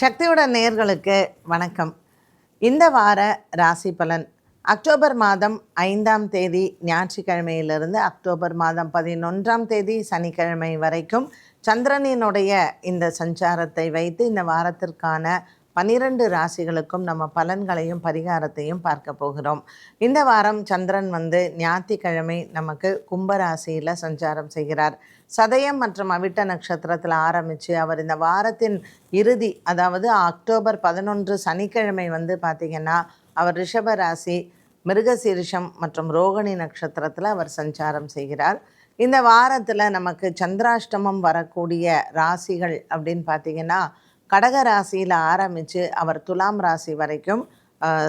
சக்தியோட நேர்களுக்கு வணக்கம். இந்த வார ராசி பலன் அக்டோபர் மாதம் ஐந்தாம் தேதி ஞாயிற்றுக்கிழமையிலிருந்து அக்டோபர் மாதம் பதினொன்றாம் தேதி சனிக்கிழமை வரைக்கும் சந்திரனினுடைய இந்த சஞ்சாரத்தை வைத்து இந்த வாரத்திற்கான பனிரெண்டு ராசிகளுக்கும் நம்ம பலன்களையும் பரிகாரத்தையும் பார்க்க போகிறோம். இந்த வாரம் சந்திரன் வந்து ஞாயிற்றுக்கிழமை நமக்கு கும்பராசியில் சஞ்சாரம் செய்கிறார். சதயம் மற்றும் அவிட்ட நட்சத்திரத்தில் ஆரம்பித்து அவர் இந்த வாரத்தின் இறுதி அதாவது அக்டோபர் பதினொன்று சனிக்கிழமை வந்து பார்த்திங்கன்னா அவர் ரிஷப ராசி மிருகசீரிஷம் மற்றும் ரோகிணி நட்சத்திரத்தில் அவர் சஞ்சாரம் செய்கிறார். இந்த வாரத்தில் நமக்கு சந்திராஷ்டமம் வரக்கூடிய ராசிகள் அப்படின்னு பார்த்தீங்கன்னா கடக ராசியில் ஆரம்பித்து அவர் துலாம் ராசி வரைக்கும்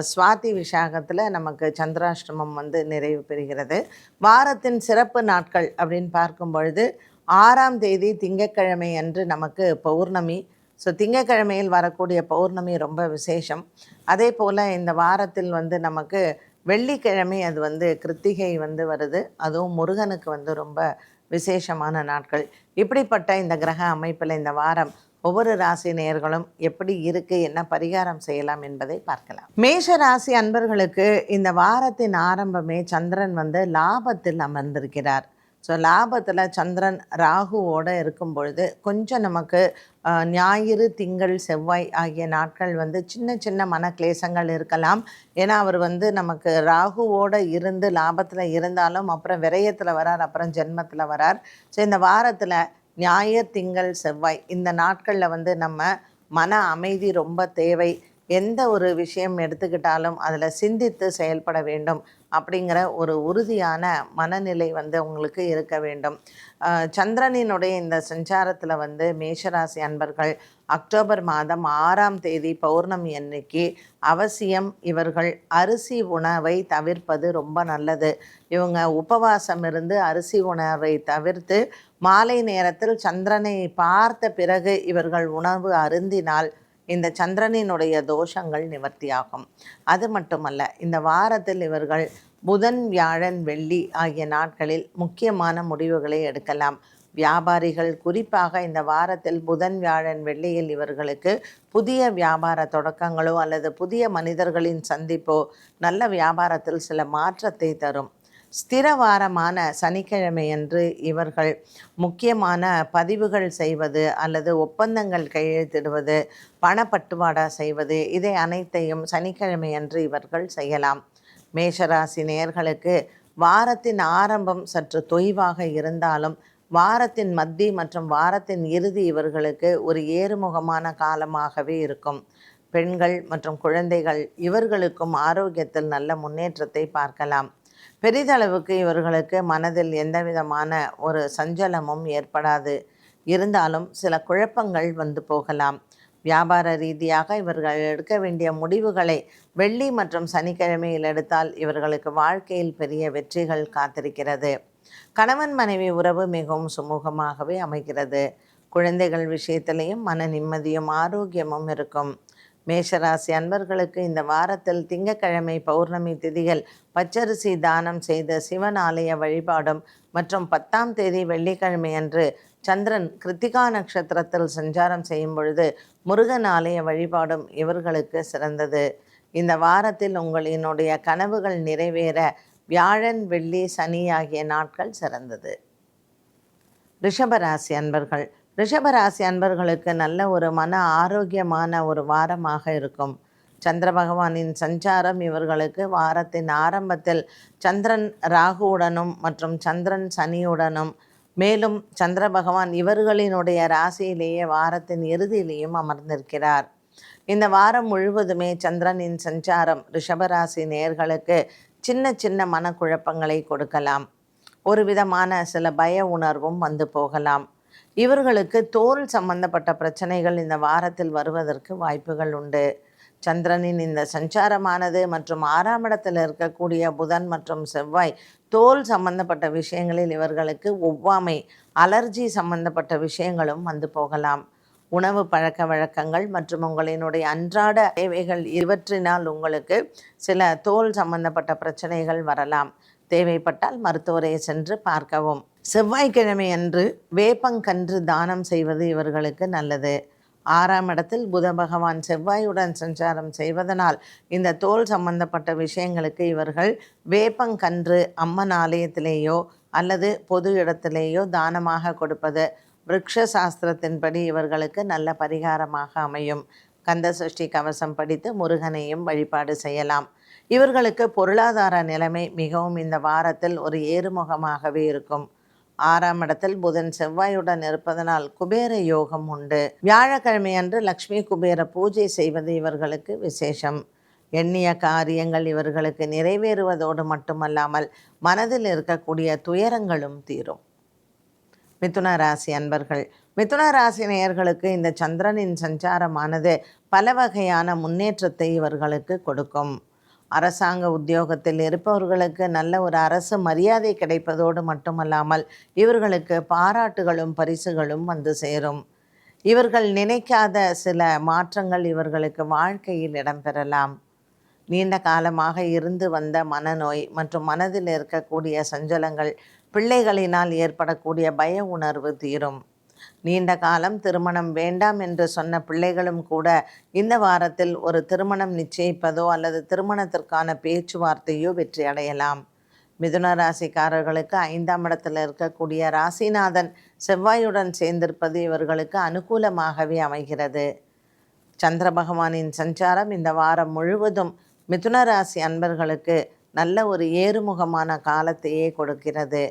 சுவாதி விசாகத்தில் நமக்கு சந்திராஷ்டமம் வந்து நிறைவு பெறுகிறது. வாரத்தின் சிறப்பு நாட்கள் அப்படின்னு பார்க்கும் பொழுது ஆறாம் தேதி திங்கட்கிழமை அன்று நமக்கு பௌர்ணமி. ஸோ திங்கட்கிழமையில் வரக்கூடிய பௌர்ணமி ரொம்ப விசேஷம். அதே போல் இந்த வாரத்தில் வந்து நமக்கு வெள்ளிக்கிழமை அது வந்து கிருத்திகை வந்து வருது. அதுவும் முருகனுக்கு வந்து ரொம்ப விசேஷமான நாட்கள். இப்படிப்பட்ட இந்த கிரக அமைப்பில் இந்த வாரம் ஒவ்வொரு ராசி நேயர்களும் எப்படி இருக்கு என்ன பரிகாரம் செய்யலாம் என்பதை பார்க்கலாம். மேஷ ராசி அன்பர்களுக்கு இந்த வாரத்தின் ஆரம்பமே சந்திரன் வந்து லாபத்தில் அமர்ந்திருக்கிறார். ஸோ லாபத்தில் சந்திரன் ராகுவோடு இருக்கும் பொழுது கொஞ்சம் நமக்கு ஞாயிறு திங்கள் செவ்வாய் ஆகிய நாட்கள் வந்து சின்ன சின்ன மன கிளேசங்கள் இருக்கலாம். ஏன்னா அவர் வந்து நமக்கு ராகுவோடு இருந்து லாபத்தில் இருந்தாலும் அப்புறம் விரயத்தில் வரார் அப்புறம் ஜென்மத்தில் வரார். ஸோ இந்த வாரத்தில் ஞாயிறு திங்கள் செவ்வாய் இந்த நாட்களில் வந்து நம்ம மன அமைதி ரொம்ப தேவை. எந்த ஒரு விஷயம் எடுத்துக்கிட்டாலும் அதில் சிந்தித்து செயல்பட வேண்டும். அப்படிங்கிற ஒரு உறுதியான மனநிலை வந்து உங்களுக்கு இருக்க வேண்டும். சந்திரனினுடைய இந்த சஞ்சாரத்தில் வந்து மேஷராசி அன்பர்கள் அக்டோபர் மாதம் ஆறாம் தேதி பௌர்ணமி அன்னைக்கு அவசியம் இவர்கள் அரிசி உணவை தவிர்ப்பது ரொம்ப நல்லது. இவங்க உபவாசம் இருந்து அரிசி உணவை தவிர்த்து மாலை நேரத்தில் சந்திரனை பார்த்த பிறகு இவர்கள் உணவு அருந்தினால் இந்த சந்திரனினுடைய தோஷங்கள் நிவர்த்தியாகும். அது மட்டுமல்ல இந்த வாரத்தில் இவர்கள் புதன் வியாழன் வெள்ளி ஆகிய நாட்களில் முக்கியமான முடிவுகளை எடுக்கலாம். வியாபாரிகள் குறிப்பாக இந்த வாரத்தில் புதன் வியாழன் வெள்ளியில் இவர்களுக்கு புதிய வியாபார தொடக்கங்களோ அல்லது புதிய மனிதர்களின் சந்திப்போ நல்ல வியாபாரத்தில் சில மாற்றத்தை தரும். ஸ்திர வாரமான சனிக்கிழமையன்று இவர்கள் முக்கியமான பதிவுகள் செய்வது அல்லது ஒப்பந்தங்கள் கையெழுத்திடுவது பணப்பட்டுவாடா செய்வது இதை அனைத்தையும் சனிக்கிழமையன்று இவர்கள் செய்யலாம். மேஷராசி நேயர்களுக்கு வாரத்தின் ஆரம்பம் சற்று தொய்வாக இருந்தாலும் வாரத்தின் மத்தி மற்றும் வாரத்தின் இறுதி இவர்களுக்கு ஒரு ஏறுமுகமான காலமாகவே இருக்கும். பெண்கள் மற்றும் குழந்தைகள் இவர்களுக்கும் ஆரோக்கியத்தில் நல்ல முன்னேற்றத்தை பார்க்கலாம். பெரிதளவுக்கு இவர்களுக்கு மனதில் எந்த விதமான ஒரு சஞ்சலமும் ஏற்படாது. இருந்தாலும் சில குழப்பங்கள் வந்து போகலாம். வியாபார ரீதியாக இவர்கள் எடுக்க வேண்டிய முடிவுகளை வெள்ளி மற்றும் சனிக்கிழமையில் எடுத்தால் இவர்களுக்கு வாழ்க்கையில் பெரிய வெற்றிகள் காத்திருக்கிறது. கணவன் மனைவி உறவு மிகவும் சுமூகமாகவே அமைகிறது. குழந்தைகள் விஷயத்திலையும் மன நிம்மதியும் ஆரோக்கியமும் இருக்கும். மேஷராசி அன்பர்களுக்கு இந்த வாரத்தில் திங்கட்கிழமை பௌர்ணமி திதிகள் பச்சரிசி தானம் செய்த சிவன் ஆலய வழிபாடும் மற்றும் பத்தாம் தேதி வெள்ளிக்கிழமை அன்று சந்திரன் கிருத்திகா நட்சத்திரத்தில் சஞ்சாரம் செய்யும் பொழுது முருகன் ஆலய வழிபாடும் இவர்களுக்கு சிறந்தது. இந்த வாரத்தில் உங்களினுடைய கனவுகள் நிறைவேற வியாழன் வெள்ளி சனி ஆகிய நாட்கள் சிறந்தது. ரிஷபராசி அன்பர்கள் ரிஷபராசி அன்பர்களுக்கு நல்ல ஒரு மன ஆரோக்கியமான ஒரு வாரமாக இருக்கும். சந்திர பகவானின் சஞ்சாரம் இவர்களுக்கு வாரத்தின் ஆரம்பத்தில் சந்திரன் ராகுவுடனும் மற்றும் சந்திரன் சனியுடனும் மேலும் சந்திர பகவான் இவர்களினுடைய ராசியிலேயே வாரத்தின் இறுதியிலேயும் அமர்ந்திருக்கிறார். இந்த வாரம் முழுவதுமே சந்திரனின் சஞ்சாரம் ரிஷபராசி நேர்களுக்கு சின்ன சின்ன மனக்குழப்பங்களை கொடுக்கலாம். ஒரு விதமான சில பய உணர்வும் வந்து போகலாம். இவர்களுக்கு தோல் சம்பந்தப்பட்ட பிரச்சனைகள் இந்த வாரத்தில் வருவதற்கு வாய்ப்புகள் உண்டு. சந்திரனின் இந்த சஞ்சாரமானது மற்றும் ஆறாம் இடத்தில் இருக்கக்கூடிய புதன் மற்றும் செவ்வாய் தோல் சம்பந்தப்பட்ட விஷயங்களில் இவர்களுக்கு ஒவ்வாமை அலர்ஜி சம்பந்தப்பட்ட விஷயங்களும் வந்து போகலாம். உணவு பழக்க வழக்கங்கள் மற்றும் உங்களினுடைய அன்றாட தேவைகள் இவற்றினால் உங்களுக்கு சில தோல் சம்பந்தப்பட்ட பிரச்சனைகள் வரலாம். தேவைப்பட்டால் மருத்துவரை சென்று பார்க்கவும். செவ்வாய்க்கிழமை அன்று வேப்பங்கன்று தானம் செய்வது இவர்களுக்கு நல்லது. ஆறாம் இடத்தில் புத பகவான் செவ்வாயுடன் சஞ்சாரம் செய்வதனால் இந்த தோல் சம்பந்தப்பட்ட விஷயங்களுக்கு இவர்கள் வேப்பங்கன்று அம்மன் ஆலயத்திலேயோ அல்லது பொது இடத்திலேயோ தானமாக கொடுப்பது விருக்ஷ சாஸ்திரத்தின்படி இவர்களுக்கு நல்ல பரிகாரமாக அமையும். கந்த சஷ்டி கவசம் படித்து முருகனையும் வழிபாடு செய்யலாம். இவர்களுக்கு பொருளாதார நிலைமை மிகவும் இந்த வாரத்தில் ஒரு ஏறுமுகமாகவே இருக்கும். ஆறாம் இடத்தில் புதன் செவ்வாயுடன் இருப்பதனால் குபேர யோகம் உண்டு. வியாழக்கிழமை அன்று லக்ஷ்மி குபேர பூஜை செய்வது இவர்களுக்கு விசேஷம். எண்ணிய காரியங்கள் இவர்களுக்கு நிறைவேறுவதோடு மட்டுமல்லாமல் மனதில் இருக்கக்கூடிய துயரங்களும் தீரும். மிதுன ராசி அன்பர்கள் மிதுன ராசி நேயர்களுக்கு இந்த சந்திரனின் சஞ்சாரமானது பல வகையான முன்னேற்றத்தை இவர்களுக்கு கொடுக்கும். அரசாங்க உத்தியோகத்தில் இருப்பவர்களுக்கு நல்ல ஒரு அரசு மரியாதை கிடைப்பதோடு மட்டுமல்லாமல் இவர்களுக்கு பாராட்டுகளும் பரிசுகளும் வந்து சேரும். இவர்கள் நினைக்காத சில மாற்றங்கள் இவர்களுக்கு வாழ்க்கையில் இடம்பெறலாம். நீண்ட காலமாக இருந்து வந்த மனநோய் மற்றும் மனதில் இருக்கக்கூடிய சஞ்சலங்கள் பிள்ளைகளினால் ஏற்படக்கூடிய பய உணர்வு தீரும். நீண்ட காலம் திருமணம் வேண்டாம் என்று சொன்ன பிள்ளைகளும் கூட இந்த வாரத்தில் ஒரு திருமணம் நிச்சயிப்பதோ அல்லது திருமணத்திற்கான பேச்சுவார்த்தையோ வெற்றி அடையலாம் மிதுன ராசிக்காரர்களுக்கு ஐந்தாம் இடத்தில் இருக்கக்கூடிய ராசிநாதன் செவ்வாயுடன் சேர்ந்திருப்பது இவர்களுக்கு அனுகூலமாகவே அமைகிறது. சந்திர பகவானின் சஞ்சாரம் இந்த வாரம் முழுவதும் மிதுன ராசி அன்பர்களுக்கு நல்ல ஒரு ஏறுமுகமான காலத்தையே கொடுக்கிறது.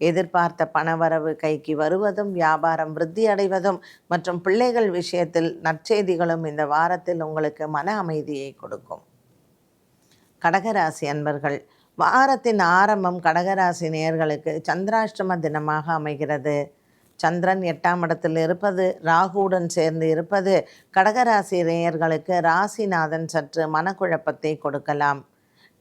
எதிர்பார்த்த பணவரவு கைக்கு வருவதும் வியாபாரம் விருத்தி அடைவதும் மற்றும் பிள்ளைகள் விஷயத்தில் நற்செய்திகளும் இந்த வாரத்தில் உங்களுக்கு மன அமைதியை கொடுக்கும். கடகராசி அன்பர்கள் வாரத்தின் ஆரம்பம் கடகராசி நேயர்களுக்கு சந்திராஷ்டம தினமாக அமைகிறது. சந்திரன் எட்டாம் இடத்தில் இருப்பது ராகுவுடன் சேர்ந்து இருப்பது கடகராசி நேயர்களுக்கு ராசிநாதன் சற்று மனக்குழப்பத்தை கொடுக்கலாம்.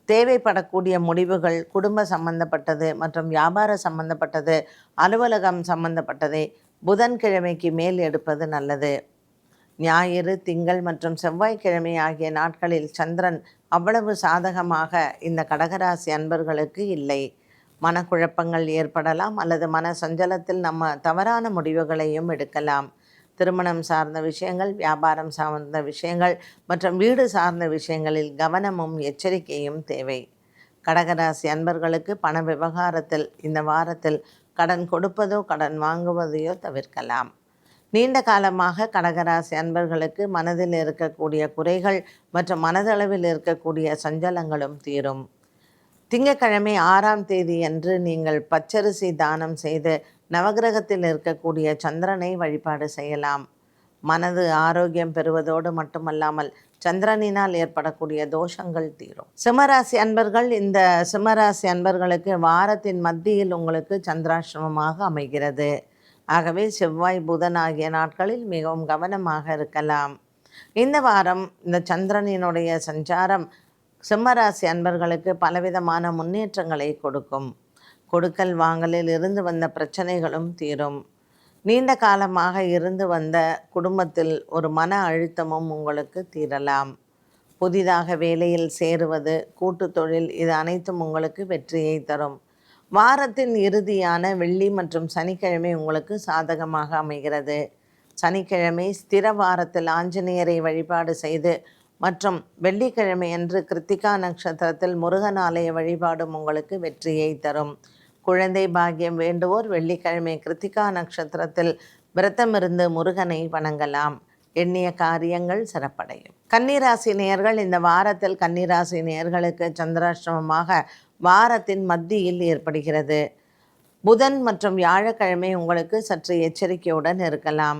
தேவைப்படக்கூடிய முடிவுகள் குடும்ப சம்பந்தப்பட்டது மற்றும் வியாபார சம்பந்தப்பட்டது அலுவலகம் சம்பந்தப்பட்டதை புதன்கிழமைக்கு மேல் எடுப்பது நல்லது. ஞாயிறு திங்கள் மற்றும் செவ்வாய்க்கிழமை ஆகிய நாட்களில் சந்திரன் அவ்வளவு சாதகமாக இந்த கடகராசி அன்பர்களுக்கு இல்லை. மனக்குழப்பங்கள் ஏற்படலாம் அல்லது மன சஞ்சலத்தில் நம்ம தவறான முடிவுகளையும் எடுக்கலாம். திருமணம் சார்ந்த விஷயங்கள் வியாபாரம் சார்ந்த விஷயங்கள் மற்றும் வீடு சார்ந்த விஷயங்களில் கவனமும் எச்சரிக்கையும் தேவை. கடகராசி அன்பர்களுக்கு பண விவகாரத்தில் இந்த வாரத்தில் கடன் கொடுப்பதோ கடன் வாங்குவதையோ தவிர்க்கலாம். நீண்ட காலமாக கடகராசி அன்பர்களுக்கு மனதில் இருக்கக்கூடிய குறைகள் மற்றும் மனதளவில் இருக்கக்கூடிய சஞ்சலங்களும் தீரும். திங்கக்கிழமை ஆறாம் தேதி அன்று நீங்கள் பச்சரிசி தானம் செய்து நவகிரகத்தில் இருக்கக்கூடிய சந்திரனை வழிபாடு செய்யலாம். மனது ஆரோக்கியம் பெறுவதோடு மட்டுமல்லாமல் சந்திரனினால் ஏற்படக்கூடிய தோஷங்கள் தீரும். சிம்மராசி அன்பர்கள் இந்த சிம்மராசி அன்பர்களுக்கு வாரத்தின் மத்தியில் உங்களுக்கு சந்திராசிரமமாக அமைகிறது. ஆகவே செவ்வாய் புதன் ஆகிய நாட்களில் மிகவும் கவனமாக இருக்கலாம். இந்த வாரம் இந்த சந்திரனினுடைய சஞ்சாரம் சிம்மராசி அன்பர்களுக்கு பலவிதமான முன்னேற்றங்களை கொடுக்கும். கொடுக்கல் வாங்கலில் இருந்து வந்த பிரச்சனைகளும் தீரும். நீண்ட காலமாக இருந்து வந்த குடும்பத்தில் ஒரு மன அழுத்தமும் உங்களுக்கு தீரலாம். புதிதாக வேலையில் சேருவது கூட்டு தொழில் இது அனைத்தும் உங்களுக்கு வெற்றியை தரும். வாரத்தின் இறுதியான வெள்ளி மற்றும் சனிக்கிழமை உங்களுக்கு சாதகமாக அமைகிறது. சனிக்கிழமை ஸ்திர வாரத்தில் ஆஞ்சநேயரை வழிபாடு செய்து மற்றும் வெள்ளிக்கிழமை அன்று கிருத்திகா நட்சத்திரத்தில் முருகன் ஆலய வழிபாடும் உங்களுக்கு வெற்றியை தரும். குழந்தை பாக்கியம் வேண்டுவோர் வெள்ளிக்கிழமை கிருத்திகா நட்சத்திரத்தில் விரதமிருந்து முருகனை வணங்கலாம். எண்ணிய காரியங்கள் சிறப்படையும். கன்னிராசி நேயர்கள் இந்த வாரத்தில் கன்னிராசி நேயர்களுக்கு சந்திராஷ்டிரமமாக வாரத்தின் மத்தியில் ஏற்படுகிறது. புதன் மற்றும் வியாழக்கிழமை உங்களுக்கு சற்று எச்சரிக்கையுடன் இருக்கலாம்.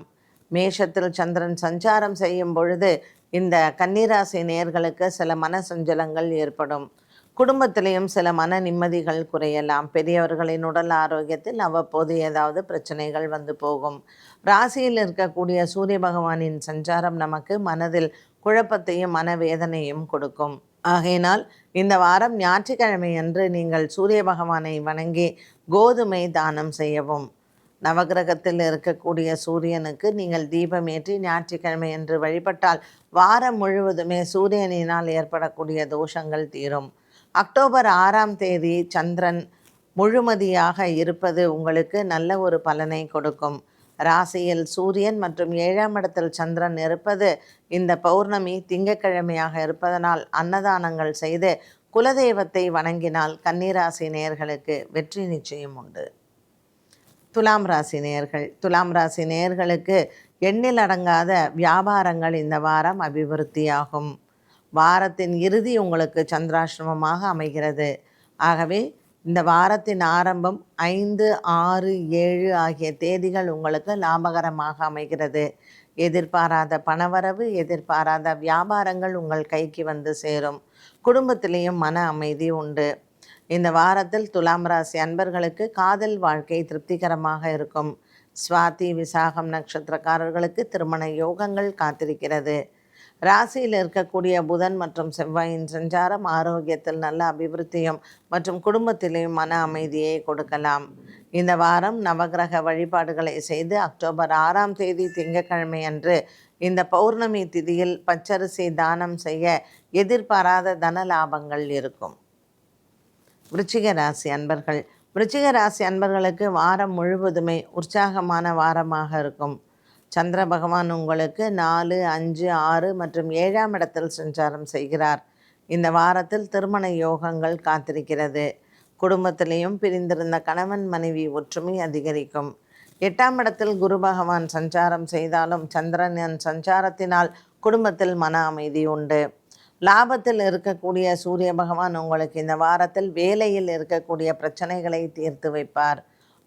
மேஷத்தில் சந்திரன் சஞ்சாரம் செய்யும் பொழுது இந்த கன்னிராசி நேர்களுக்கு சில மன சஞ்சலங்கள் ஏற்படும். குடும்பத்திலையும் சில மன நிம்மதிகள் குறையலாம். பெரியவர்களின் உடல் ஆரோக்கியத்தில் அவ்வப்போது ஏதாவது பிரச்சனைகள் வந்து போகும். ராசியில் இருக்கக்கூடிய சூரிய பகவானின் சஞ்சாரம் நமக்கு மனதில் குழப்பத்தையும் மனவேதனையும் கொடுக்கும். ஆகையினால் இந்த வாரம் ஞாயிற்றுக்கிழமை அன்று நீங்கள் சூரிய பகவானை வணங்கி கோதுமை தானம் செய்யவும். நவகிரகத்தில் இருக்கக்கூடிய சூரியனுக்கு நீங்கள் தீபமேற்றி ஞாயிற்றுக்கிழமை என்று வழிபட்டால் வாரம் முழுவதுமே சூரியனினால் ஏற்படக்கூடிய தோஷங்கள் தீரும். அக்டோபர் ஆறாம் தேதி சந்திரன் முழுமதியாக இருப்பது உங்களுக்கு நல்ல ஒரு பலனை கொடுக்கும். ராசியில் சூரியன் மற்றும் ஏழாம் இடத்தில் சந்திரன் இருப்பது இந்த பௌர்ணமி திங்கட்கிழமையாக இருப்பதனால் அன்னதானங்கள் செய்து குலதெய்வத்தை வணங்கினால் கன்னிராசி நேயர்களுக்கு வெற்றி நிச்சயம் உண்டு. துலாம் ராசி நேயர்கள் துலாம் ராசி நேயர்களுக்கு எண்ணில் அடங்காத வியாபாரங்கள் இந்த வாரம் அபிவிருத்தியாகும். வாரத்தின் இறுதி உங்களுக்கு சந்திராசிரமமாக அமைகிறது. ஆகவே இந்த வாரத்தின் ஆரம்பம் ஐந்து ஆறு ஏழு ஆகிய தேதிகள் உங்களுக்கு லாபகரமாக அமைகிறது. எதிர்பாராத பணவரவு எதிர்பாராத வியாபாரங்கள் உங்கள் கைக்கு வந்து சேரும். குடும்பத்திலேயும் மன அமைதி உண்டு. இந்த வாரத்தில் துலாம் ராசி அன்பர்களுக்கு காதல் வாழ்க்கை திருப்திகரமாக இருக்கும். சுவாதி விசாகம் நட்சத்திரக்காரர்களுக்கு திருமண யோகங்கள் காத்திருக்கிறது. ராசியில் இருக்கக்கூடிய புதன் மற்றும் செவ்வாயின் சஞ்சாரம் ஆரோக்கியத்தில் நல்ல அபிவிருத்தியும் மற்றும் குடும்பத்திலேயும் மன அமைதியை கொடுக்கலாம். இந்த வாரம் நவகிரக வழிபாடுகளை செய்து அக்டோபர் ஆறாம் தேதி திங்கக்கிழமை அன்று இந்த பௌர்ணமி திதியில் பச்சரிசி தானம் செய்ய எதிர்பாராத தன லாபங்கள் இருக்கும். விருச்சிக ராசி அன்பர்கள். விருச்சிக ராசி அன்பர்களுக்கு வாரம் முழுவதுமே உற்சாகமான வாரமாக இருக்கும். சந்திர பகவான் உங்களுக்கு நாலு அஞ்சு ஆறு மற்றும் ஏழாம் இடத்தில் சஞ்சாரம் செய்கிறார். இந்த வாரத்தில் திருமண யோகங்கள் காத்திருக்கிறது. குடும்பத்திலையும் பிரிந்திருந்த கணவன் மனைவி ஒற்றுமை அதிகரிக்கும். எட்டாம் இடத்தில் குரு பகவான் சஞ்சாரம் செய்தாலும் சந்திரனின் சஞ்சாரத்தினால் குடும்பத்தில் மன அமைதி உண்டு. லாபத்தில் இருக்கக்கூடிய சூரிய பகவான் உங்களுக்கு இந்த வாரத்தில் வேலையில் இருக்கக்கூடிய பிரச்சனைகளை தீர்த்து வைப்பார்.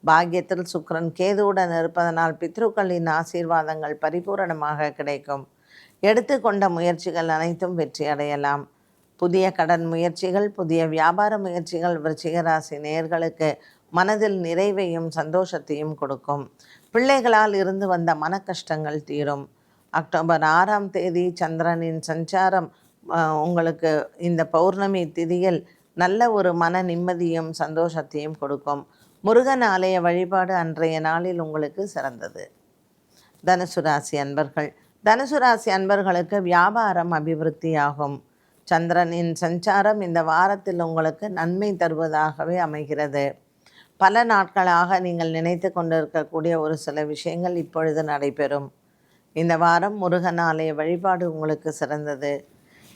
பாக்கியத்தில் சுக்ரன் கேதுவுடன் இருப்பதனால் பித்ருக்களின் ஆசீர்வாதங்கள் பரிபூரணமாக கிடைக்கும். எடுத்துக்கொண்ட முயற்சிகள் அனைத்தும் வெற்றி அடையலாம். புதிய கடன் முயற்சிகள் புதிய வியாபார முயற்சிகள் விருச்சிகராசி நேர்களுக்கு மனதில் நிறைவையும் சந்தோஷத்தையும் கொடுக்கும். பிள்ளைகளால் இருந்து வந்த மன கஷ்டங்கள் தீரும். அக்டோபர் ஆறாம் தேதி சந்திரனின் சஞ்சாரம் உங்களுக்கு இந்த பௌர்ணமி திதியில் நல்ல ஒரு மன நிம்மதியும் சந்தோஷத்தையும் கொடுக்கும். முருகன் ஆலய வழிபாடு அன்றைய நாளில் உங்களுக்கு சிறந்தது. தனுசு ராசி அன்பர்கள் தனுசு ராசி அன்பர்களுக்கு வியாபாரம் அபிவிருத்தியாகும். சந்திரனின் சஞ்சாரம் இந்த வாரத்தில் உங்களுக்கு நன்மை தருவதாகவே அமைகிறது. பல நாட்களாக நீங்கள் நினைத்து கொண்டிருக்கக்கூடிய ஒரு சில விஷயங்கள் இப்பொழுது நடைபெறும். இந்த வாரம் முருகன் ஆலய வழிபாடு உங்களுக்கு சிறந்தது.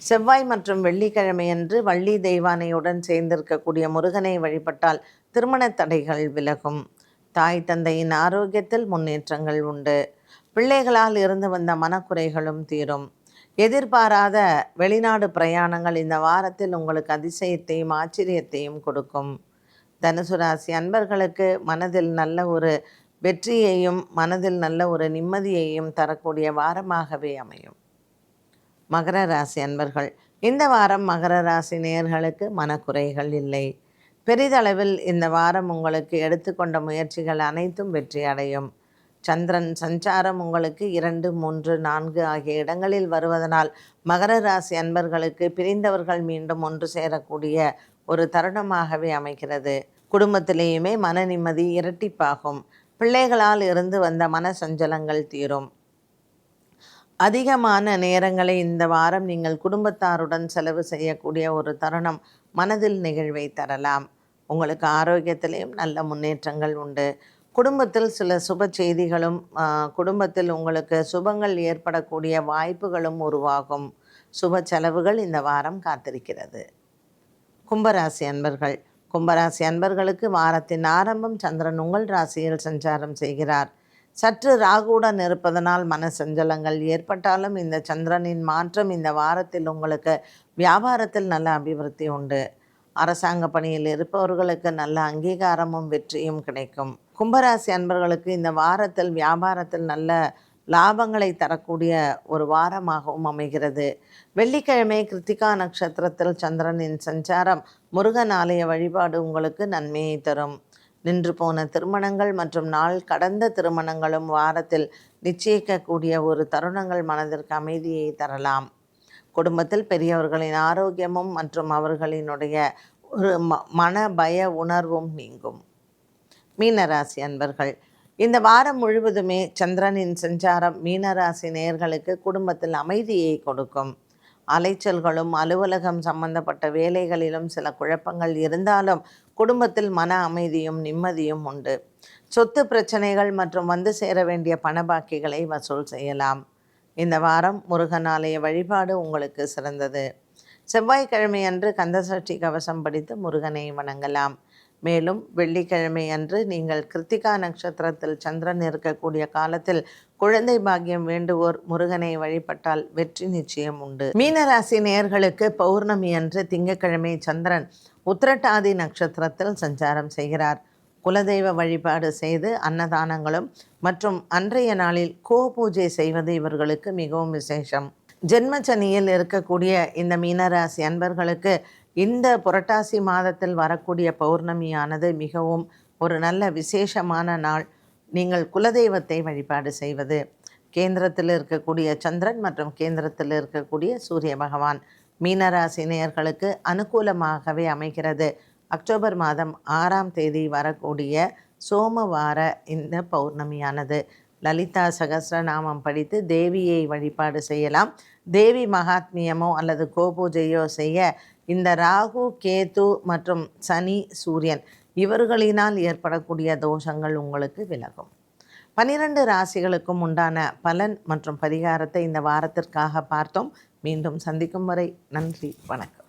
செவ்வாய் மற்றும் வெள்ளிக்கிழமையன்று வள்ளி தெய்வானையுடன் சேர்ந்திருக்கக்கூடிய முருகனை வழிபட்டால் திருமண தடைகள் விலகும். தாய் தந்தையின் ஆரோக்கியத்தில் முன்னேற்றங்கள் உண்டு. பிள்ளைகளால் இருந்து வந்த மனக்குறைகளும் தீரும். எதிர்பாராத வெளிநாடு பிரயாணங்கள் இந்த வாரத்தில் உங்களுக்கு அதிசயத்தையும் ஆச்சரியத்தையும் கொடுக்கும். தனுசு ராசி அன்பர்களுக்கு மனதில் நல்ல ஒரு வெற்றியையும் மனதில் நல்ல ஒரு நிம்மதியையும் தரக்கூடிய வாரமாகவே அமையும். மகர ராசி அன்பர்கள் இந்த வாரம் மகர ராசி நேயர்களுக்கு மனக்குறைகள் இல்லை. பெரிதளவில் இந்த வாரம் உங்களுக்கு எடுத்துக்கொண்ட முயற்சிகள் அனைத்தும் வெற்றி அடையும். சந்திரன் சஞ்சாரம் உங்களுக்கு இரண்டு மூன்று நான்கு ஆகிய இடங்களில் வருவதனால் மகர ராசி அன்பர்களுக்கு பிரிந்தவர்கள் மீண்டும் ஒன்று சேரக்கூடிய ஒரு தருணமாகவே அமைகிறது. குடும்பத்திலேயுமே மன நிம்மதி இரட்டிப்பாகும். பிள்ளைகளால் இருந்து வந்த மன சஞ்சலங்கள் தீரும். அதிகமான நேரங்களை இந்த வாரம் நீங்கள் குடும்பத்தாருடன் செலவு செய்யக்கூடிய ஒரு தருணம் மனதில் நிகழ்வை தரலாம். உங்களுக்கு ஆரோக்கியத்திலேயும் நல்ல முன்னேற்றங்கள் உண்டு. குடும்பத்தில் சில சுப செய்திகளும் குடும்பத்தில் உங்களுக்கு சுபங்கள் ஏற்படக்கூடிய வாய்ப்புகளும் உருவாகும். சுப செலவுகள் இந்த வாரம் காத்திருக்கிறது. கும்பராசி அன்பர்கள். கும்பராசி அன்பர்களுக்கு வாரத்தின் ஆரம்பம் சந்திரன் உங்கள் ராசியில் சஞ்சாரம் செய்கிறார். சற்று ராகுடன் இருப்பதனால் மன சஞ்சலங்கள் ஏற்பட்டாலும் இந்த சந்திரனின் மாற்றம் இந்த வாரத்தில் உங்களுக்கு வியாபாரத்தில் நல்ல அபிவிருத்தி உண்டு. அரசாங்க பணியில் இருப்பவர்களுக்கு நல்ல அங்கீகாரமும் வெற்றியும் கிடைக்கும். கும்பராசி அன்பர்களுக்கு இந்த வாரத்தில் வியாபாரத்தில் நல்ல லாபங்களை தரக்கூடிய ஒரு வாரமாகவும் அமைகிறது. வெள்ளிக்கிழமை கிருத்திகா நட்சத்திரத்தில் சந்திரனின் சஞ்சாரம் முருகன் ஆலய வழிபாடு உங்களுக்கு நன்மையை தரும். நின்று போன திருமணங்கள் மற்றும் நாள் கடந்த திருமணங்களும் வாரத்தில் நிச்சயிக்கக்கூடிய ஒரு தருணங்கள் மனதிற்கு அமைதியை தரலாம். குடும்பத்தில் பெரியவர்களின் ஆரோக்கியமும் மற்றும் அவர்களினுடைய ஒரு ம மன பய உணர்வும் நீங்கும். மீனராசி அன்பர்கள் இந்த வாரம் முழுவதுமே சந்திரனின் சஞ்சாரம் மீனராசி நேயர்களுக்கு குடும்பத்தில் அமைதியை கொடுக்கும். அலைச்சல்களும் அலுவலகம் சம்பந்தப்பட்ட வேலைகளிலும் சில குழப்பங்கள் இருந்தாலும் குடும்பத்தில் மன அமைதியும் நிம்மதியும் உண்டு. சொத்து பிரச்சனைகள் மற்றும் வந்து சேர வேண்டிய பண பாக்கிகளை வசூல் செய்யலாம். இந்த வாரம் முருகன் ஆலய வழிபாடு உங்களுக்கு சிறந்தது. செவ்வாய்க்கிழமை அன்று கந்தசஷ்டி கவசம் படித்து முருகனை வணங்கலாம். மேலும் வெள்ளிக்கிழமை அன்று நீங்கள் கிருத்திகா நட்சத்திரத்தில் சந்திரன் இருக்கக்கூடிய காலத்தில் குழந்தை பாக்கியம் வேண்டுவோர் முருகனை வழிபட்டால் வெற்றி நிச்சயம் உண்டு. மீனராசி நேயர்களுக்கு பௌர்ணமி அன்று திங்கட்கிழமை சந்திரன் உத்திரட்டாதி நட்சத்திரத்தில் சஞ்சாரம் செய்கிறார். குலதெய்வ வழிபாடு செய்து அன்னதானங்களும் மற்றும் அன்றைய நாளில் கோ பூஜை செய்வது இவர்களுக்கு மிகவும் விசேஷம். ஜென்மச்சனியில் இருக்கக்கூடிய இந்த மீனராசி அன்பர்களுக்கு இந்த புரட்டாசி மாதத்தில் வரக்கூடிய பௌர்ணமியானது மிகவும் ஒரு நல்ல விசேஷமான நாள். நீங்கள் குலதெய்வத்தை வழிபாடு செய்வது. கேந்திரத்தில் இருக்கக்கூடிய சந்திரன் மற்றும் கேந்திரத்தில் இருக்கக்கூடிய சூரிய பகவான் மீனராசி நேயர்களுக்கு அனுகூலமாகவே அமைகிறது. அக்டோபர் மாதம் ஆறாம் தேதி வரக்கூடிய சோமவார இந்த பௌர்ணமியானது. லலிதா சகசிரநாமம் படித்து தேவியை வழிபாடு செய்யலாம். தேவி மகாத்மியமோ அல்லது கோபூஜையோ செய்ய இந்த ராகு கேது மற்றும் சனி சூரியன் இவர்களினால் ஏற்படக்கூடிய தோஷங்கள் உங்களுக்கு விலகும். பனிரெண்டு ராசிகளுக்கும் உண்டான பலன் மற்றும் பரிகாரத்தை இந்த வாரத்திற்காக பார்த்தோம். மீண்டும் சந்திக்கும் வரை நன்றி வணக்கம்.